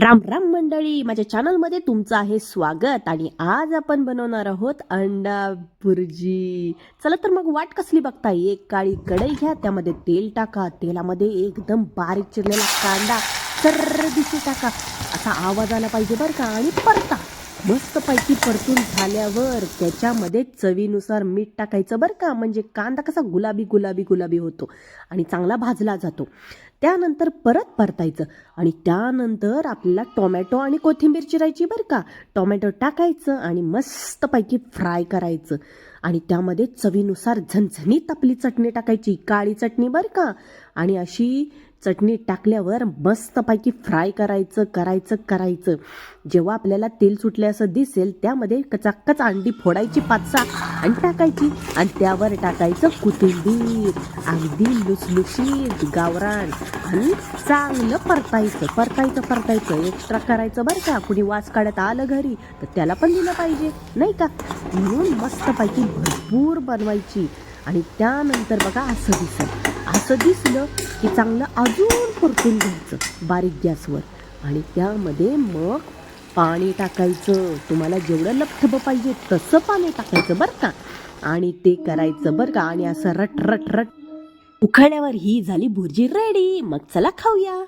राम राम मंडळी माझ्या चॅनलमध्ये तुमचं आहे स्वागत आणि आज आपण बनवणार आहोत अंडा भुर्जी. चला तर मग वाट कसली बघता एक काळी कढई घ्या त्यामध्ये तेल टाका तेलामध्ये एकदम बारीक चिरलेला कांदा सर्र दिशी टाका. असा आवाज आला पाहिजे बरं का आणि परता. मस्तपैकी परतून झाल्यावर त्याच्यामध्ये चवीनुसार मीठ टाकायचं बरं का. म्हणजे कांदा कसा गुलाबी गुलाबी गुलाबी होतो आणि चांगला भाजला जातो. त्यानंतर परत परतायचं आणि त्यानंतर आपल्याला टोमॅटो आणि कोथिंबीर चिरायची बरं का. टोमॅटो टाकायचं आणि मस्तपैकी फ्राय करायचं. आणि त्यामध्ये चवीनुसार झणझणीत आपली चटणी टाकायची काळी चटणी बरं का. आणि अशी चटणी टाकल्यावर मस्तपैकी फ्राय करायचं करायचं करायचं. जेव्हा आपल्याला तेल सुटले असं दिसेल त्यामध्ये कचाक्कच अंडी फोडायची पाच सहा आणि टाकायची. आणि त्यावर टाकायचं कोथिंबीर. अगदी लुसलुशीत गावरान. आणि चांगलं परतायचं परतायचं परतायचं. एक्स्ट्रा करायचं बरं का. कुणी वास काढत आलं घरी तर त्याला पण दिलं पाहिजे नाही का? म्हणून मस्तपैकी भरपूर बनवायची. आणि त्यानंतर बघा असं दिसलं. असं दिसलं की चांगलं अजून परतून घ्यायचं बारीक गॅसवर. आणि त्यामध्ये मग पाणी टाकायचं. तुम्हाला जेवढं लपथब पाहिजे तसं पाणी टाकायचं बरं का. आणि ते करायचं बरं का. आणि असं रट रट रट. उखाड्यावर ही झाली भुर्जी रेडी मग चला खाऊया.